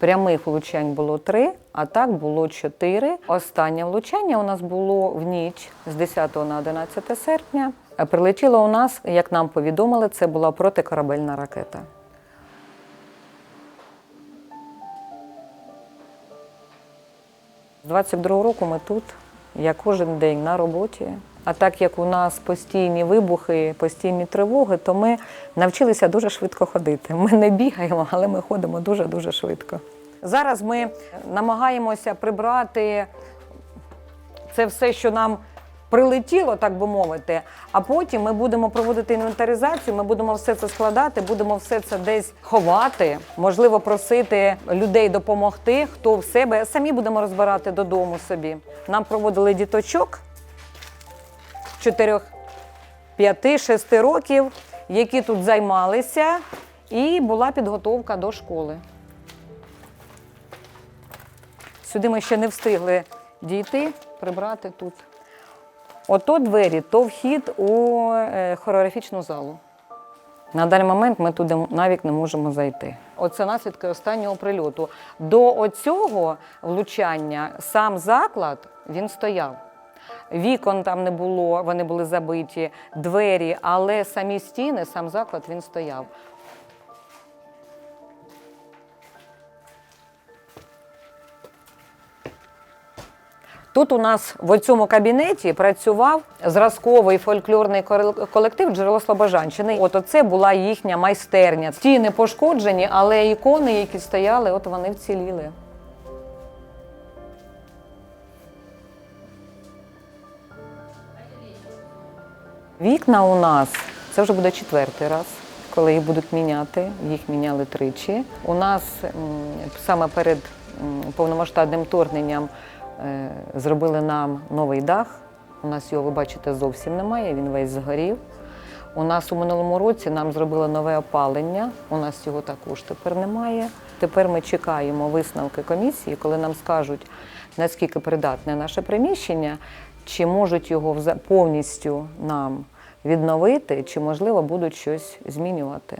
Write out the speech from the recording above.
Прямих влучань було три, а так було чотири. Останнє влучання у нас було в ніч з 10 на 11 серпня. Е, Прилетіло у нас, як нам повідомили, це була протикорабельна ракета. З 22 року ми тут, я кожен день на роботі. А так як у нас постійні вибухи, постійні тривоги, то ми навчилися дуже швидко ходити. Ми не бігаємо, але ми ходимо дуже-дуже швидко. Зараз ми намагаємося прибрати це все, що нам прилетіло, так би мовити. А потім ми будемо проводити інвентаризацію, ми будемо все це складати, будемо все це десь ховати, можливо, просити людей допомогти, хто в себе. Самі будемо розбирати додому собі. Нам проводили діточок 4, 5, 6 років, які тут займалися, і була підготовка до школи. Сюди ми ще не встигли дійти, прибрати тут. Ото двері, то вхід у е, хореографічну залу. На даний момент ми туди навіть не можемо зайти. Оце наслідки останнього прильоту. До оцього влучання сам заклад він стояв. Вікон там не було, вони були забиті, двері, але самі стіни, сам заклад він стояв. Тут у нас в цьому кабінеті працював зразковий фольклорний колектив Джерело Слобожанщини. От оце була їхня майстерня. Стіни пошкоджені, але ікони, які стояли, от вони вціліли. Вікна у нас це вже буде четвертий раз, коли їх будуть міняти. Їх міняли тричі. У нас саме перед повномасштабним вторгненням е, зробили нам новий дах. У нас його, ви бачите, зовсім немає, він весь згорів. У нас у минулому році нам зробили нове опалення. У нас його також тепер немає. Тепер ми чекаємо висновки комісії, коли нам скажуть, наскільки придатне наше приміщення, чи можуть його повністю нам відновити, чи можливо будуть щось змінювати.